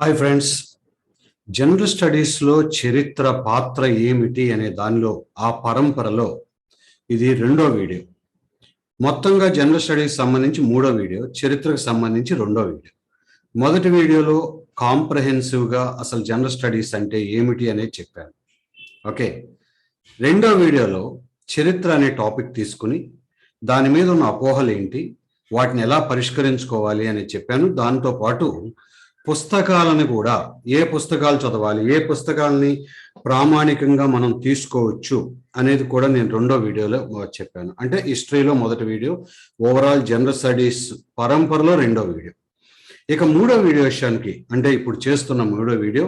Hi friends general స్టడీస్లో చరిత్ర పాత్ర ఏమిటి అనే దానిలో ఆ పరంపరలో ఇది రెండో వీడియో. మొత్తంగా జనరల్ స్టడీస్ సంబంధించి మూడో వీడియో చరిత్రకు సంబంధించి రెండో వీడియో. మొదటి వీడియోలో కాంప్రహెన్సివ్గా అసలు జనరల్ స్టడీస్ అంటే ఏమిటి అనేది చెప్పాను. ఓకే. రెండో వీడియోలో చరిత్ర అనే టాపిక్ తీసుకుని దాని మీద ఉన్న అపోహలు ఏంటి వాటిని ఎలా పరిష్కరించుకోవాలి అని చెప్పాను. దాంతో పాటు పుస్తకాలను కూడా ఏ పుస్తకాలు చదవాలి ఏ పుస్తకాలని ప్రామాణికంగా మనం తీసుకోవచ్చు అనేది కూడా నేను రెండో వీడియోలో చెప్పాను. అంటే హిస్టరీలో మొదటి వీడియో ఓవరాల్ జనరల్ స్టడీస్ పరంపరలో రెండో వీడియో. ఇక మూడో వీడియో విషయానికి అంటే ఇప్పుడు చేస్తున్న మూడో వీడియో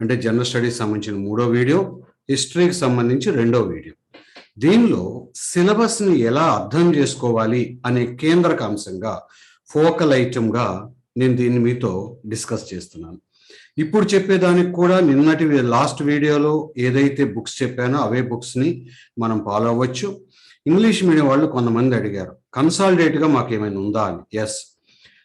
అంటే జనరల్ స్టడీస్ సంబంధించిన మూడో వీడియో హిస్టరీకి సంబంధించి రెండో వీడియో. దీనిలో సిలబస్ని ఎలా అర్థం చేసుకోవాలి అనే కేంద్రక అంశంగా ఫోకల్ ఐటమ్గా నేను దీన్ని మీతో డిస్కస్ చేస్తున్నాను. ఇప్పుడు చెప్పేదానికి కూడా నిన్నటి లాస్ట్ వీడియోలో ఏదైతే బుక్స్ చెప్పానో అవే బుక్స్ని మనం ఫాలో అవ్వచ్చు. ఇంగ్లీష్ మీడియం వాళ్ళు కొంతమంది అడిగారు కన్సాలిడేట్గా మాకు ఏమైనా ఉందా? అని. ఎస్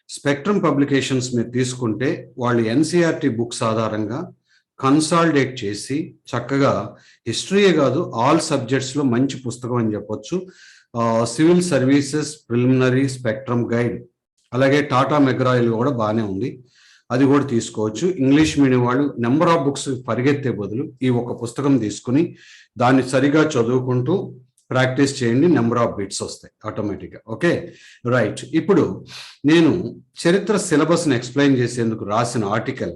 స్పెక్ట్రమ్ పబ్లికేషన్స్ మీరు తీసుకుంటే వాళ్ళు ఎన్సీఆర్టీ బుక్స్ ఆధారంగా కన్సాలిడేట్ చేసి చక్కగా హిస్టరీయే కాదు ఆల్ సబ్జెక్ట్స్లో మంచి పుస్తకం అని చెప్పొచ్చు. Civil services preliminary spectrum guide అలాగే టాటా మెగ్రాయిల్ కూడా బాగానే ఉంది. అది కూడా తీసుకోవచ్చు. ఇంగ్లీష్ మీడియం వాళ్ళు నెంబర్ ఆఫ్ బుక్స్ పరిగెత్తే బదులు ఈ ఒక పుస్తకం తీసుకుని దాన్ని సరిగా చదువుకుంటూ ప్రాక్టీస్ చేయండి నెంబర్ ఆఫ్ బిట్స్ వస్తాయి ఆటోమేటిక్గా. ఓకే? రైట్. ఇప్పుడు నేను చరిత్ర సిలబస్ని ఎక్స్ప్లెయిన్ చేసేందుకు రాసిన ఆర్టికల్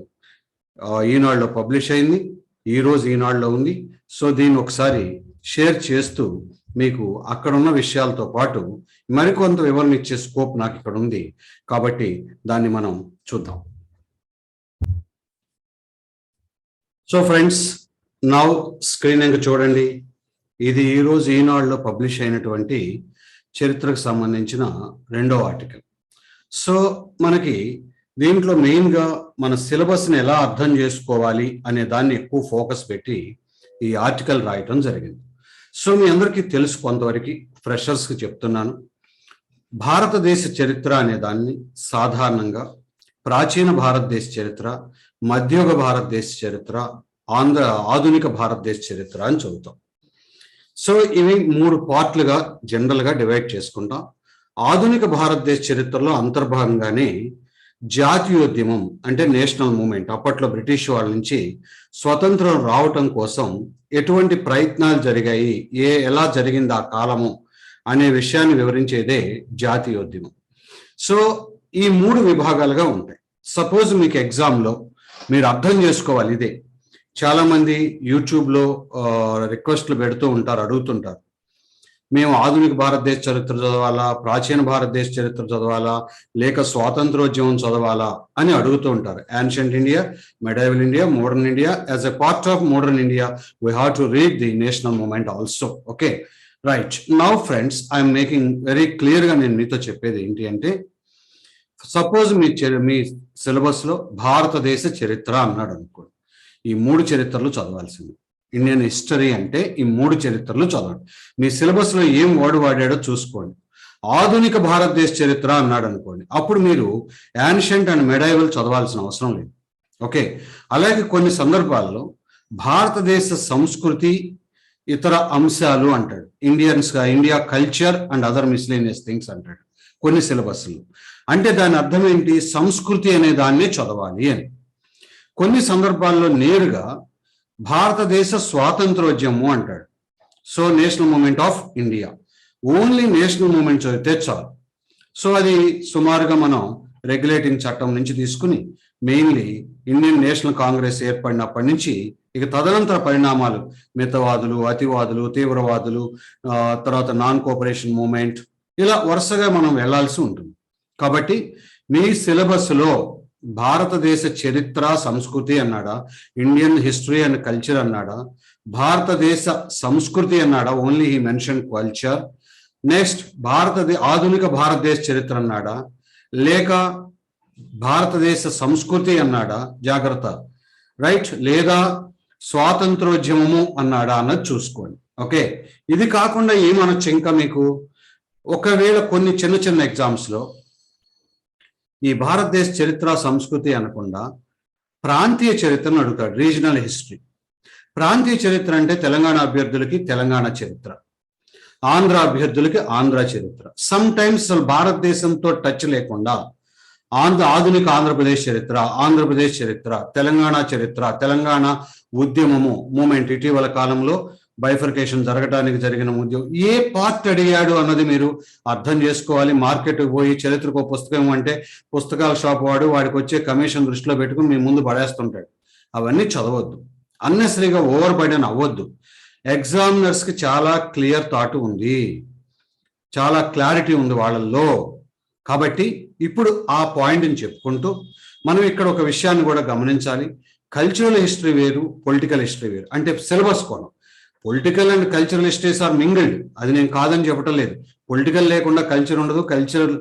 ఈనాడులో పబ్లిష్ అయింది ఈరోజు ఈనాడులో ఉంది. సో దీన్ని ఒకసారి షేర్ చేస్తూ మీకు అక్కడున్న విషయాలతో పాటు మరికొంత వివరణ ఇచ్చే స్కోప్ నాకు ఇక్కడ ఉంది. కాబట్టి దాన్ని మనం చూద్దాం. సో ఫ్రెండ్స్ నౌ స్క్రీన్ ఇంకా చూడండి. ఇది ఈరోజు ఈనాడులో పబ్లిష్ అయినటువంటి చరిత్రకు సంబంధించిన రెండో ఆర్టికల్. సో మనకి దీంట్లో మెయిన్గా మన సిలబస్ని ఎలా అర్థం చేసుకోవాలి అనే దాన్ని ఎక్కువ ఫోకస్ పెట్టి ఈ ఆర్టికల్ రాయటం జరిగింది. సో మీ అందరికీ తెలుసు కొంతవరకు ఫ్రెషర్స్కి చెప్తున్నాను. భారతదేశ చరిత్ర అనే దాన్ని సాధారణంగా ప్రాచీన భారతదేశ చరిత్ర మధ్యయుగ భారతదేశ చరిత్ర ఆంధ్ర ఆధునిక భారతదేశ చరిత్ర అని చదువుతాం సో ఇవి మూడు పార్ట్లుగా జనరల్గా డివైడ్ చేసుకుంటాం. ఆధునిక భారతదేశ చరిత్రలో అంతర్భాగంగానే జాతీయోద్యమం అంటే నేషనల్ మూమెంట్. అప్పట్లో బ్రిటిష్ వాళ్ళ నుంచి స్వతంత్రం రావటం కోసం ఎటువంటి ప్రయత్నాలు జరిగాయి? ఏ ఎలా జరిగింది ఆ కాలము అనే విషయాన్ని వివరించేదే జాతీయోద్యమం. సో ఈ మూడు విభాగాలుగా ఉంటాయి. సపోజ్ మీకు ఎగ్జామ్లో మీరు అర్థం చేసుకోవాలి ఇదే. చాలామంది యూట్యూబ్లో రిక్వెస్ట్లు పెడుతూ ఉంటారు అడుగుతుంటారు. మేము ఆధునిక భారతదేశ చరిత్ర చదవాలా? ప్రాచీన భారతదేశ చరిత్ర చదవాలా? లేక స్వాతంత్రోద్యమం చదవాలా? అని అడుగుతూ ఉంటారు. Ancient India medieval India modern India as a part of modern India we have to read the national movement also okay right now friends I'm making very క్లియర్గా నేను మీతో చెప్పేది ఏంటి అంటే సపోజ్ మీ మీ సిలబస్లో భారతదేశ చరిత్ర అన్నాడు అనుకోండి. ఈ మూడు చరిత్రలు చదవాల్సింది. ఇండియన్ హిస్టరీ అంటే ఈ మూడు చరిత్రలు చదవండి. మీ సిలబస్లో ఏం వర్డ్ వాడాడో చూసుకోండి. ఆధునిక భారతదేశ చరిత్ర అన్నాడు అనుకోండి. అప్పుడు మీరు యాన్షియంట్ అండ్ మెడైవల్ చదవాల్సిన అవసరం లేదు. ఓకే? అలాగే కొన్ని సందర్భాల్లో భారతదేశ సంస్కృతి ఇతర అంశాలు అంటాడు. ఇండియన్స్గా India culture and other miscellaneous things అంటాడు కొన్ని సిలబస్లు. అంటే దాని అర్థం ఏంటి? సంస్కృతి అనే దాన్నే చదవాలి అని. కొన్ని సందర్భాల్లో నేరుగా భారతదేశ స్వాతంత్రోద్యమం అంటాడు. So national movement of India. Only national movement చదివితే చాలు. సో అది సుమారుగా మనం రెగ్యులేటింగ్ చట్టం నుంచి తీసుకుని మెయిన్లీ ఇండియన్ నేషనల్ కాంగ్రెస్ ఏర్పడినప్పటి నుంచి ఇక తదనంతర పరిణామాలు మితవాదులు అతివాదులు తీవ్రవాదులు తర్వాత నాన్ కోఆపరేషన్ మూమెంట్ ఇలా వరుసగా మనం వెళ్ళాల్సి ఉంటుంది. కాబట్టి మీ సిలబస్లో భారతదేశ చరిత్ర సంస్కృతి అన్నాడా? ఇండియన్ హిస్టరీ అండ్ కల్చర్ అన్నాడా? భారతదేశ సంస్కృతి అన్నాడా? Only he mention culture next భారతదే ఆధునిక భారతదేశ చరిత్ర అన్నాడా? లేక భారతదేశ సంస్కృతి అన్నాడా? జాగ్రత్త. రైట్ లేదా స్వాతంత్రోద్యమము అన్నాడా అన్నది చూసుకోండి. ఓకే ఇది కాకుండా ఏమనొచ్చు ఇంకా మీకు? ఒకవేళ కొన్ని చిన్న చిన్న ఎగ్జామ్స్లో ఈ భారతదేశ చరిత్ర సంస్కృతి అనకుండా ప్రాంతీయ చరిత్రను అడుగుతాడు రీజనల్ హిస్టరీ. ప్రాంతీయ చరిత్ర అంటే తెలంగాణ అభ్యర్థులకి తెలంగాణ చరిత్ర ఆంధ్ర అభ్యర్థులకి ఆంధ్ర చరిత్ర. సమ్ టైమ్స్ అసలు భారతదేశంతో టచ్ లేకుండా ఆంధ్ర ఆధునిక ఆంధ్రప్రదేశ్ చరిత్ర ఆంధ్రప్రదేశ్ చరిత్ర తెలంగాణ చరిత్ర తెలంగాణ ఉద్యమము మూమెంట్ ఇటీవల కాలంలో బైఫర్కేషన్ జరగడానికి జరిగిన ఉద్యోగం ఏ పార్ట్ అడిగాడు అన్నది మీరు అర్థం చేసుకోవాలి. మార్కెట్ పోయి చరిత్రకు పుస్తకం అంటే పుస్తకాల షాప్ వాడు వాడికి వచ్చే కమిషన్ దృష్టిలో పెట్టుకుని మీ ముందు పడేస్తుంటాడు. అవన్నీ చదవద్దు. అన్నెసరీగా ఓవర్ బర్డెన్ అవ్వద్దు ఎగ్జామినర్స్కి చాలా క్లియర్ థాట్ ఉంది. చాలా క్లారిటీ ఉంది వాళ్ళల్లో. కాబట్టి ఇప్పుడు ఆ పాయింట్ని చెప్పుకుంటూ మనం ఇక్కడ ఒక విషయాన్ని కూడా గమనించాలి. కల్చరల్ హిస్టరీ వేరు పొలిటికల్ హిస్టరీ వేరు. అంటే సిలబస్ కోణం. Political and cultural histories are mingled అది నేను కాదని చెప్పటం లేదు. పొలిటికల్ లేకుండా కల్చర్ ఉండదు. కల్చరల్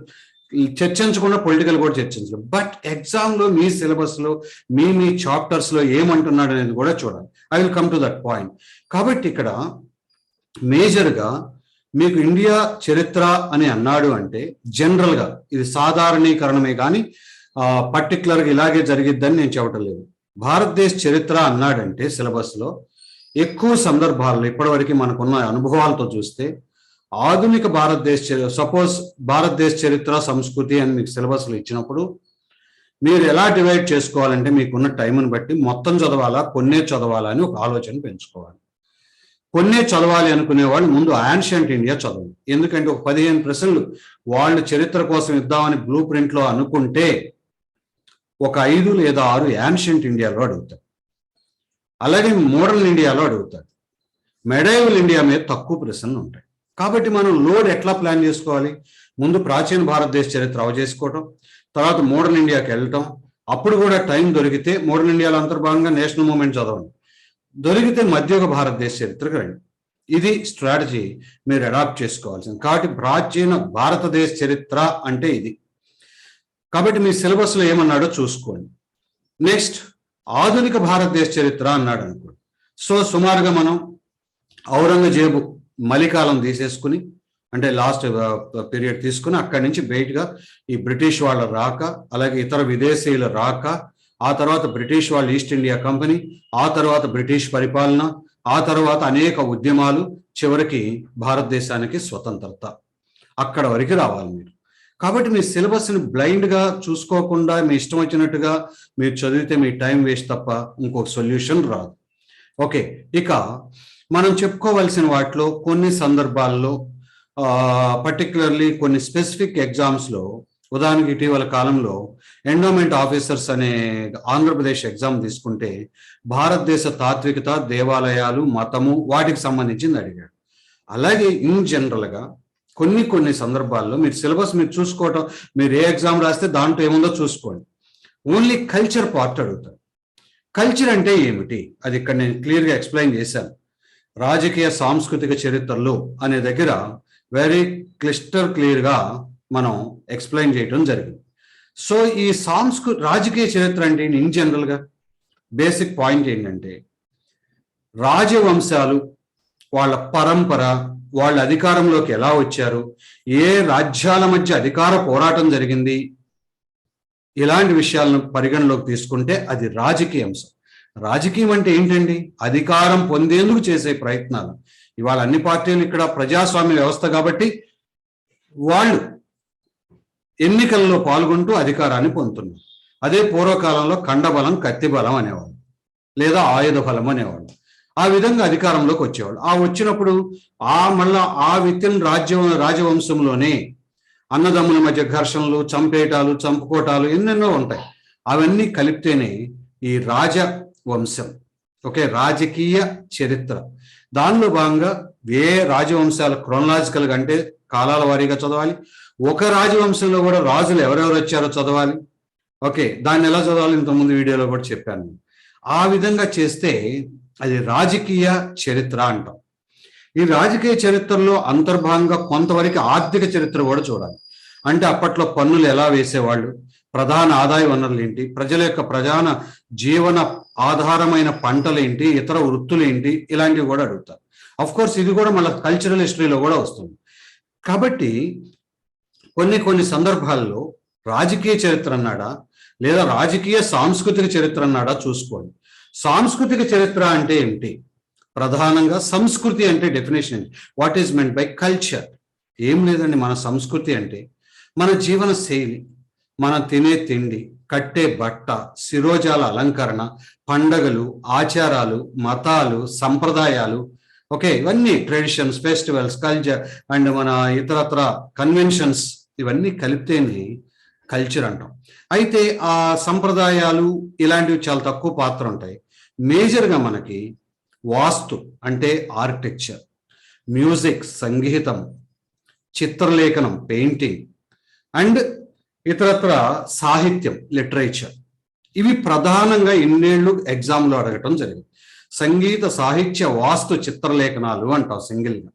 చర్చించకుండా పొలిటికల్ కూడా చర్చించలేదు బట్ ఎగ్జామ్లో మీ సిలబస్లో మీ మీ చాప్టర్స్లో ఏమంటున్నాడు అనేది కూడా చూడాలి. I will come to that point కాబట్టి ఇక్కడ మేజర్గా మీకు ఇండియా చరిత్ర అని అన్నాడు అంటే జనరల్గా ఇది సాధారణీకరణమే కానీ పర్టికులర్గా ఇలాగే జరిగిద్దని నేను చెప్పటం లేదు. భారతదేశ చరిత్ర అన్నాడంటే సిలబస్లో ఎక్కువ సందర్భాల్లో ఇప్పటివరకు మనకున్న అనుభవాలతో చూస్తే ఆధునిక భారతదేశ చరి- సపోజ్ భారతదేశ చరిత్ర సంస్కృతి అని మీకు సిలబస్లు ఇచ్చినప్పుడు మీరు ఎలా డివైడ్ చేసుకోవాలంటే మీకున్న టైంను బట్టి మొత్తం చదవాలా కొన్నే చదవాలా అని ఒక ఆలోచన పెంచుకోవాలి. కొన్నే చదవాలి అనుకునే వాళ్ళు ముందు యాన్షియంట్ ఇండియా చదవండి. ఎందుకంటే ఒక పదిహేను ప్రశ్నలు వాళ్ళు చరిత్ర కోసం ఇద్దామని బ్లూ ప్రింట్లో అనుకుంటే ఒక ఐదు లేదా ఆరు యాన్షియంట్ ఇండియాలో అడుగుతారు. అలాగే మోడల్ ఇండియాలో అడుగుతాడు మెడైవల్ ఇండియా మీద తక్కువ ప్రశ్నలు ఉంటాయి. కాబట్టి మనం లోడ్ ఎట్లా ప్లాన్ చేసుకోవాలి? ముందు ప్రాచీన భారతదేశ చరిత్ర అవజేసుకోవటం తర్వాత మోడర్న్ ఇండియాకి వెళ్ళటం అప్పుడు కూడా టైం దొరికితే మోడర్న్ ఇండియాలో అంతర్భాగంగా నేషనల్ మూమెంట్ చదవండి. దొరికితే మధ్యయుగ భారతదేశ చరిత్రకు రండి. ఇది స్ట్రాటజీ మీరు అడాప్ట్ చేసుకోవాల్సింది. కాబట్టి ప్రాచీన భారతదేశ చరిత్ర అంటే ఇది. కాబట్టి మీ సిలబస్లో ఏమన్నాడో చూసుకోండి. నెక్స్ట్ ఆధునిక భారతదేశ చరిత్ర అన్నాడు అనుకోండి. సో సుమారుగా మనం ఔరంగజేబు మలికాలం తీసేసుకుని అంటే లాస్ట్ పీరియడ్ తీసుకుని అక్కడి నుంచి బయటగా ఈ బ్రిటిష్ వాళ్ళ రాక అలాగే ఇతర విదేశీయుల రాక ఆ తర్వాత బ్రిటిష్ వాళ్ళు ఈస్ట్ ఇండియా కంపెనీ ఆ తర్వాత బ్రిటిష్ పరిపాలన ఆ తర్వాత అనేక ఉద్యమాలు చివరికి భారతదేశానికి స్వతంత్రత. అక్కడ వరకు రావాలి మీరు. కాబట్టి మీ సిలబస్ని బ్లైండ్గా చూసుకోకుండా మీ ఇష్టం వచ్చినట్టుగా మీరు చదివితే మీ టైం వేస్ట్ తప్ప ఇంకొక సొల్యూషన్ రాదు. ఓకే ఇక మనం చెప్పుకోవాల్సిన వాటిలో కొన్ని సందర్భాల్లో పర్టికులర్లీ కొన్ని స్పెసిఫిక్ ఎగ్జామ్స్లో ఉదాహరణకి ఇటీవల కాలంలో ఎండోమెంట్ ఆఫీసర్స్ అనే ఆంధ్రప్రదేశ్ ఎగ్జామ్ తీసుకుంటే భారతదేశ తాత్వికత దేవాలయాలు మతము వాటికి సంబంధించింది అడిగాడు. అలాగే ఇన్ జనరల్గా కొన్ని కొన్ని సందర్భాల్లో మీరు సిలబస్ మీరు చూసుకోవటం మీరు ఏ ఎగ్జామ్ రాస్తే దాంట్లో ఏముందో చూసుకోండి. ఓన్లీ కల్చర్ పార్ట్ అడుగుతారు. కల్చర్ అంటే ఏమిటి? అది ఇక్కడ నేను క్లియర్గా ఎక్స్ప్లెయిన్ చేశాను. రాజకీయ సాంస్కృతిక చరిత్రలు అనే దగ్గర వెరీ క్లిస్టర్ క్లియర్గా మనం ఎక్స్ప్లెయిన్ చేయడం జరిగింది. సో ఈ సాంస్కృ రాజకీయ చరిత్ర అంటే ఇన్ జనరల్గా బేసిక్ పాయింట్ ఏంటంటే రాజవంశాలు వాళ్ళ పరంపర వాళ్ళ అధికారంలోకి ఎలా వచ్చారు? ఏ రాజ్యాల మధ్య అధికార పోరాటం జరిగింది? ఇలాంటి విషయాలను పరిగణలోకి తీసుకుంటే అది రాజకీయ అంశం. రాజకీయం అంటే ఏంటండి? అధికారం పొందేందుకు చేసే ప్రయత్నాలు. ఇవాళ అన్ని పార్టీలు ఇక్కడ ప్రజాస్వామ్య వ్యవస్థ కాబట్టి వాళ్ళు ఎన్నికల్లో పాల్గొంటూ అధికారాన్ని పొందుతున్నారు. అదే పూర్వకాలంలో కండబలం కత్తి బలం అనేవాళ్ళు. లేదా ఆయుధ బలం అనేవాళ్ళు. ఆ విధంగా అధికారంలోకి వచ్చేవాళ్ళు. ఆ వచ్చినప్పుడు ఆ మళ్ళా ఆ విత్తిన రాజ్యం రాజవంశంలోనే అన్నదమ్ముల మధ్య ఘర్షణలు చంపేటాలు చంపుకోటాలు ఎన్నెన్నో ఉంటాయి. అవన్నీ కలిపితేనే ఈ రాజవంశం ఓకే రాజకీయ చరిత్ర. దానిలో భాగంగా ఏ రాజవంశాలు క్రోనలాజికల్ అంటే కాలాల వారీగా చదవాలి. ఒక రాజవంశంలో కూడా రాజులు ఎవరెవరు వచ్చారో చదవాలి. ఓకే దాన్ని ఎలా చదవాలి? ఇంతకుముందు వీడియోలో కూడా చెప్పాను. ఆ విధంగా చేస్తే అది రాజకీయ చరిత్ర అంటాం. ఈ రాజకీయ చరిత్రలో అంతర్భాగంగా కొంతవరకు ఆర్థిక చరిత్ర కూడా చూడాలి. అంటే అప్పట్లో పన్నులు ఎలా వేసేవాళ్ళు? ప్రధాన ఆదాయ వనరులు ఏంటి? ప్రజల యొక్క ప్రధాన జీవన ఆధారమైన పంటలు ఏంటి? ఇతర వృత్తులు ఏంటి? ఇలాంటివి కూడా అడుగుతారు. అఫ్ కోర్స్ ఇది కూడా మళ్ళీ కల్చరల్ హిస్టరీలో కూడా వస్తుంది. కాబట్టి కొన్ని కొన్ని సందర్భాల్లో రాజకీయ చరిత్ర అన్నాడా? లేదా రాజకీయ సాంస్కృతిక చరిత్ర అన్నాడా? చూసుకోండి. సాంస్కృతిక చరిత్ర అంటే ఏమిటి? ప్రధానంగా సంస్కృతి అంటే definition what is meant by culture ఏం లేదండి మన సంస్కృతి అంటే. మన జీవన శైలి మనం తినే తిండి కట్టే బట్ట శిరోజాల అలంకరణ పండగలు ఆచారాలు మతాలు సంప్రదాయాలు. ఓకే ఇవన్నీ ట్రెడిషన్స్ ఫెస్టివల్స్ కల్చర్ అండ్ మన ఇతరత్ర కన్వెన్షన్స్ ఇవన్నీ కలిపితేనే కల్చర్ అంటాం. అయితే ఆ సంప్రదాయాలు ఇలాంటివి చాలా తక్కువ పాత్ర ఉంటాయి. మేజర్గా మనకి వాస్తు అంటే ఆర్కిటెక్చర్ మ్యూజిక్ సంగీతం చిత్రలేఖనం పెయింటింగ్ అండ్ ఇతరత్ర సాహిత్యం లిటరేచర్ ఇవి ప్రధానంగా ఇన్నేళ్ళు ఎగ్జామ్లో అడగటం జరిగింది. సంగీత సాహిత్య వాస్తు చిత్రలేఖనాలు అంటాం సింగిల్గా.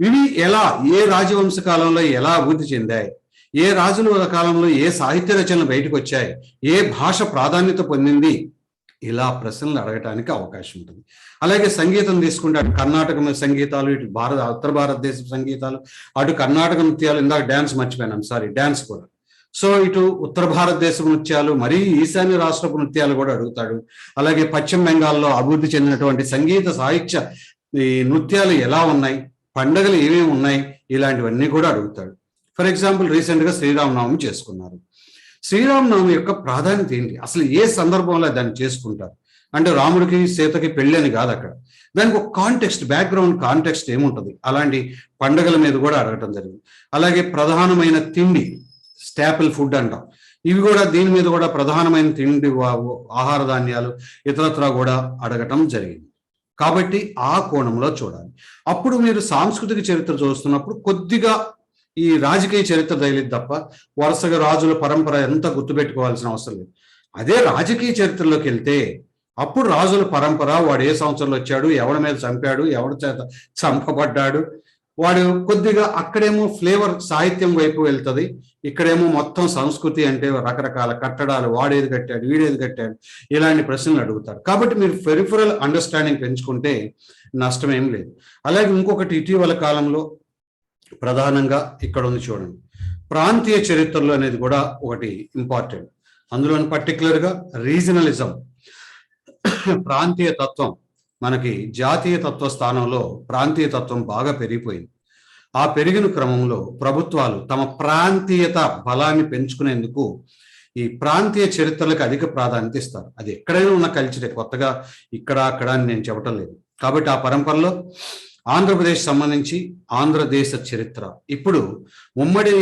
ఇవి ఎలా ఏ రాజవంశ కాలంలో ఎలా అభివృద్ధి చెందాయి? ఏ రాజుల కాలంలో ఏ సాహిత్య రచనలు బయటకు వచ్చాయి ఏ భాష ప్రాధాన్యత పొందింది? ఇలా ప్రశ్నలు అడగటానికి అవకాశం ఉంటుంది. అలాగే సంగీతం తీసుకుంటే అటు కర్ణాటక సంగీతాలు ఇటు భారత ఉత్తర భారతదేశ సంగీతాలు అటు కర్ణాటక నృత్యాలు ఇందాక డ్యాన్స్ మర్చిపోయాను సారీ డ్యాన్స్ కూడా. సో ఇటు ఉత్తర భారతదేశ నృత్యాలు మరీ ఈశాన్య రాష్ట్రపు నృత్యాలు కూడా అడుగుతాడు. అలాగే పశ్చిమ బెంగాల్లో అభివృద్ధి చెందినటువంటి సంగీత సాహిత్య ఈ నృత్యాలు ఎలా ఉన్నాయి పండగలు ఏమేమి ఉన్నాయి ఇలాంటివన్నీ కూడా అడుగుతాడు. ఫర్ ఎగ్జాంపుల్ రీసెంట్గా శ్రీరామనవమి చేసుకున్నారు. శ్రీరామనవమి యొక్క ప్రాధాన్యత ఏంటి? అసలు ఏ సందర్భంలో దాన్ని చేసుకుంటారు? అంటే రాముడికి సీతకి పెళ్ళి అని కాదు అక్కడ. దానికి ఒక కాంటెక్స్ట్ బ్యాక్గ్రౌండ్ కాంటెక్స్ట్ ఏముంటుంది? అలాంటి పండగల మీద కూడా అడగటం జరిగింది. అలాగే ప్రధానమైన తిండి స్టాపిల్ ఫుడ్ అంటాం. ఇవి కూడా దీని మీద కూడా ప్రధానమైన తిండి ఆహార ధాన్యాలు ఇతరత్రా కూడా అడగటం జరిగింది. కాబట్టి ఆ కోణంలో చూడాలి. అప్పుడు మీరు సాంస్కృతిక చరిత్ర చూస్తున్నప్పుడు కొద్దిగా ఈ రాజకీయ చరిత్ర తగిలిది తప్ప వరుసగా రాజుల పరంపర ఎంత గుర్తుపెట్టుకోవాల్సిన అవసరం లేదు. అదే రాజకీయ చరిత్రలోకి వెళ్తే అప్పుడు రాజుల పరంపర వాడు ఏ సంవత్సరంలో వచ్చాడు ఎవడి మీద చంపాడు ఎవడి చేత చంపబడ్డాడు వాడు కొద్దిగా అక్కడేమో ఫ్లేవర్ సాహిత్యం వైపు వెళ్తుంది ఇక్కడేమో మొత్తం సంస్కృతి అంటే రకరకాల కట్టడాలు వాడేది కట్టాడు వీడేది కట్టాడు ఇలాంటి ప్రశ్నలు అడుగుతారు కాబట్టి మీరు పెరిఫరల్ అండర్స్టాండింగ్ పెంచుకుంటే నష్టం ఏం లేదు. అలాగే ఇంకొకటి ఇటీవల కాలంలో ప్రధానంగా ఇక్కడ ఉంది చూడండి. ప్రాంతీయ చరిత్రలు అనేది కూడా ఒకటి ఇంపార్టెంట్. అందులో పర్టికులర్గా రీజనలిజం ప్రాంతీయ తత్వం మనకి జాతీయ తత్వ స్థానంలో ప్రాంతీయ తత్వం బాగా పెరిగిపోయింది. ఆ పెరిగిన క్రమంలో ప్రభుత్వాలు తమ ప్రాంతీయత బలాన్ని పెంచుకునేందుకు ఈ ప్రాంతీయ చరిత్రలకు అధిక ప్రాధాన్యత ఇస్తారు. అది ఎక్కడైనా ఉన్న కల్చరే కొత్తగా ఇక్కడ అక్కడ అని నేను చెప్పటం లేదు. కాబట్టి ఆ పరంపరలో ఆంధ్రప్రదేశ్ సంబంధించి ఆంధ్రదేశ చరిత్ర. ఇప్పుడు ఉమ్మడి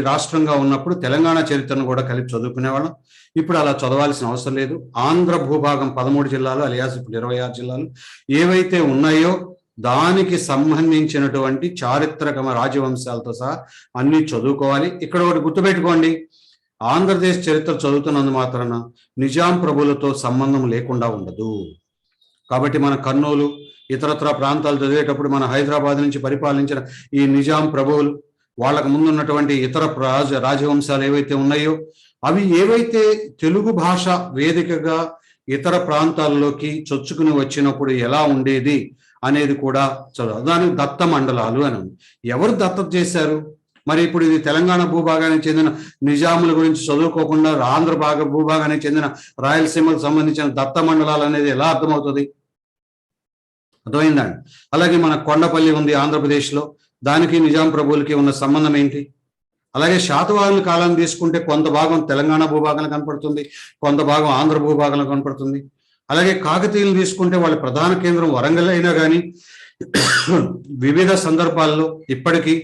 రాష్ట్రంగా ఉన్నప్పుడు తెలంగాణ చరిత్రను కూడా కలిపి చదువుకునేవాళ్ళం. ఇప్పుడు అలా చదవాల్సిన అవసరం లేదు. ఆంధ్ర భూభాగం పదమూడు జిల్లాలు అలియాస్ ఇప్పుడు ఇరవై ఆరు జిల్లాలు. ఏవైతే ఉన్నాయో దానికి సంబంధించినటువంటి చారిత్రకమ రాజవంశాలతో సహా అన్ని చదువుకోవాలి. ఇక్కడ ఒకటి గుర్తుపెట్టుకోండి. ఆంధ్రదేశ్ చరిత్ర చదువుతున్నందు మాత్రాన నిజాం ప్రభులతో సంబంధం లేకుండా ఉండదు. కాబట్టి మన కర్నూలు ఇతరత్ర ప్రాంతాలు చదివేటప్పుడు మన హైదరాబాద్ నుంచి పరిపాలించిన ఈ నిజాం ప్రభువులు వాళ్ళకు ముందున్నటువంటి ఇతర రాజ రాజవంశాలు ఏవైతే ఉన్నాయో అవి ఏవైతే తెలుగు భాష వేదికగా ఇతర ప్రాంతాల్లోకి చొచ్చుకుని వచ్చినప్పుడు ఎలా ఉండేది అనేది కూడా చదువు. దానికి దత్త మండలాలు అని ఎవరు దత్తత చేశారు? మరి ఇప్పుడు ఇది తెలంగాణ భూభాగానికి చెందిన నిజాముల గురించి చదువుకోకుండా ఆంధ్ర భాగ భూభాగానికి చెందిన రాయలసీమకు సంబంధించిన దత్త మండలాలు అనేది ఎలా అర్థమవుతుంది? అర్థమైందండి అలాగే మన కొండపల్లి ఉంది ఆంధ్రప్రదేశ్లో. దానికి నిజాం ప్రభువులకి ఉన్న సంబంధం ఏంటి? అలాగే శాతవాహన కాలం తీసుకుంటే కొంత భాగం తెలంగాణ భూభాగంలో కనపడుతుంది కొంత భాగం ఆంధ్ర భూభాగంలో కనపడుతుంది. అలాగే కాకతీయులు తీసుకుంటే వాళ్ళ ప్రధాన కేంద్రం వరంగల్ అయినా కానీ వివిధ సందర్భాల్లో ఇప్పటికీ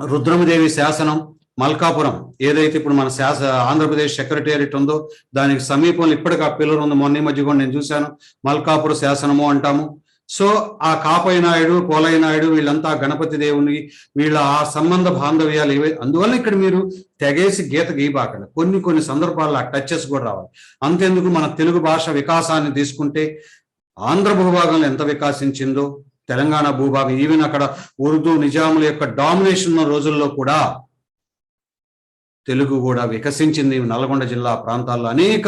రుద్రమదేవి శాసనం మల్కాపురం ఏదైతే ఇప్పుడు మన శాస ఆంధ్రప్రదేశ్ సెక్రటేరియట్ ఉందో దానికి సమీపంలో ఇప్పటికీ ఆ పిల్లలు ఉంది. మొన్న మధ్య కూడా నేను చూశాను. మల్కాపుర శాసనము అంటాము. సో ఆ కాపయ్య నాయుడు పోలయ్య నాయుడు వీళ్ళంతా గణపతి దేవుని వీళ్ళ ఆ సంబంధ బాంధవ్యాలు ఏవై అందువల్ల ఇక్కడ మీరు తెగేసి గీత గీయబాకండి. కొన్ని కొన్ని సందర్భాల్లో ఆ టచెస్ కూడా రావాలి. అంతేందుకు మన తెలుగు భాష వికాసాన్ని తీసుకుంటే ఆంధ్ర భూభాగంలో ఎంత వికాసించిందో తెలంగాణ భూభాగం ఈవెన్ అక్కడ ఉర్దూ నిజాముల యొక్క డామినేషన్ ఉన్న రోజుల్లో కూడా తెలుగు కూడా వికసించింది నల్గొండ జిల్లా ప్రాంతాల్లో అనేక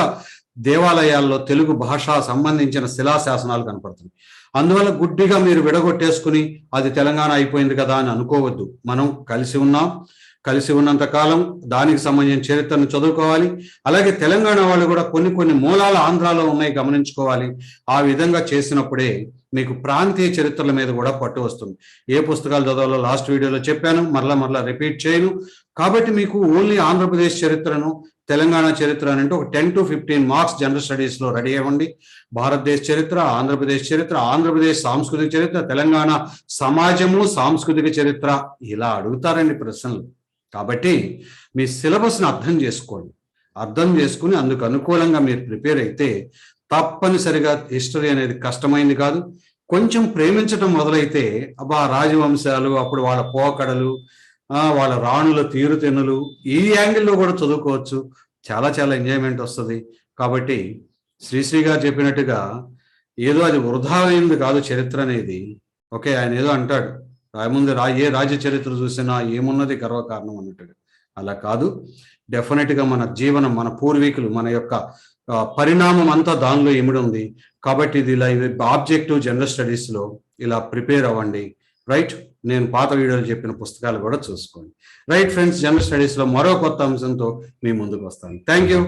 దేవాలయాల్లో తెలుగు భాష సంబంధించిన శిలాశాసనాలు కనపడుతుంది అందువల్ల గుడ్డిగా మీరు విడగొట్టేసుకుని అది తెలంగాణ అయిపోయింది కదా అని అనుకోవద్దు. మనం కలిసి ఉన్నాం. కలిసి ఉన్నంత కాలం దానికి సంబంధించిన చరిత్రను చదువుకోవాలి. అలాగే తెలంగాణ వాళ్ళు కూడా కొన్ని కొన్ని మూలాల ఆంధ్రాలో ఉన్నాయి గమనించుకోవాలి. ఆ విధంగా చేసినప్పుడే మీకు ప్రాంతీయ చరిత్రల మీద కూడా పట్టు వస్తుంది. ఏ పుస్తకాలు చదవాలో లాస్ట్ వీడియోలో చెప్పాను. మరలా మరలా రిపీట్ చేయను. కాబట్టి మీకు ఓన్లీ ఆంధ్రప్రదేశ్ చరిత్రను తెలంగాణ చరిత్ర అని అంటే ఒక ten to fifteen marks general స్టడీస్లో రెడీ అవ్వండి. భారతదేశ చరిత్ర ఆంధ్రప్రదేశ్ చరిత్ర ఆంధ్రప్రదేశ్ సాంస్కృతిక చరిత్ర తెలంగాణ సమాజము సాంస్కృతిక చరిత్ర ఇలా అడుగుతారండి ప్రశ్నలు. కాబట్టి మీ సిలబస్ని అర్థం చేసుకోండి. అర్థం చేసుకుని అందుకు అనుకూలంగా మీరు ప్రిపేర్ అయితే తప్పనిసరిగా హిస్టరీ అనేది కష్టమైంది కాదు. కొంచెం ప్రేమించడం మొదలైతే అబ్బా రాజవంశాలు అప్పుడు వాళ్ళ పోకడలు వాళ్ళ రాణుల తీరుతెన్నులు ఈ యాంగిల్లో కూడా చదువుకోవచ్చు. చాలా చాలా ఎంజాయ్మెంట్ వస్తుంది. కాబట్టి శ్రీశ్రీ గారు చెప్పినట్టుగా ఏదో అది వృధా అయింది కాదు చరిత్ర అనేది. ఓకే ఆయన ఏదో అంటాడు. రాయముందు రా ఏ రాజ్య చరిత్ర చూసినా ఏమున్నది గర్వకారణం అన్నట్టు అలా కాదు. డెఫినెట్గా మన జీవనం మన పూర్వీకులు మన యొక్క పరిణామం అంతా దానిలో ఇమిడి ఉంది. కాబట్టి ఇది ఇలా ఆబ్జెక్టివ్ జనరల్ స్టడీస్లో ఇలా ప్రిపేర్ అవ్వండి. రైట్? నేను పాత వీడియోలు చెప్పిన పుస్తకాలు కూడా చూసుకోండి. రైట్ ఫ్రెండ్స్ జనరల్ స్టడీస్లో మరో కొత్త అంశంతో మీ ముందుకు వస్తాను. Thank you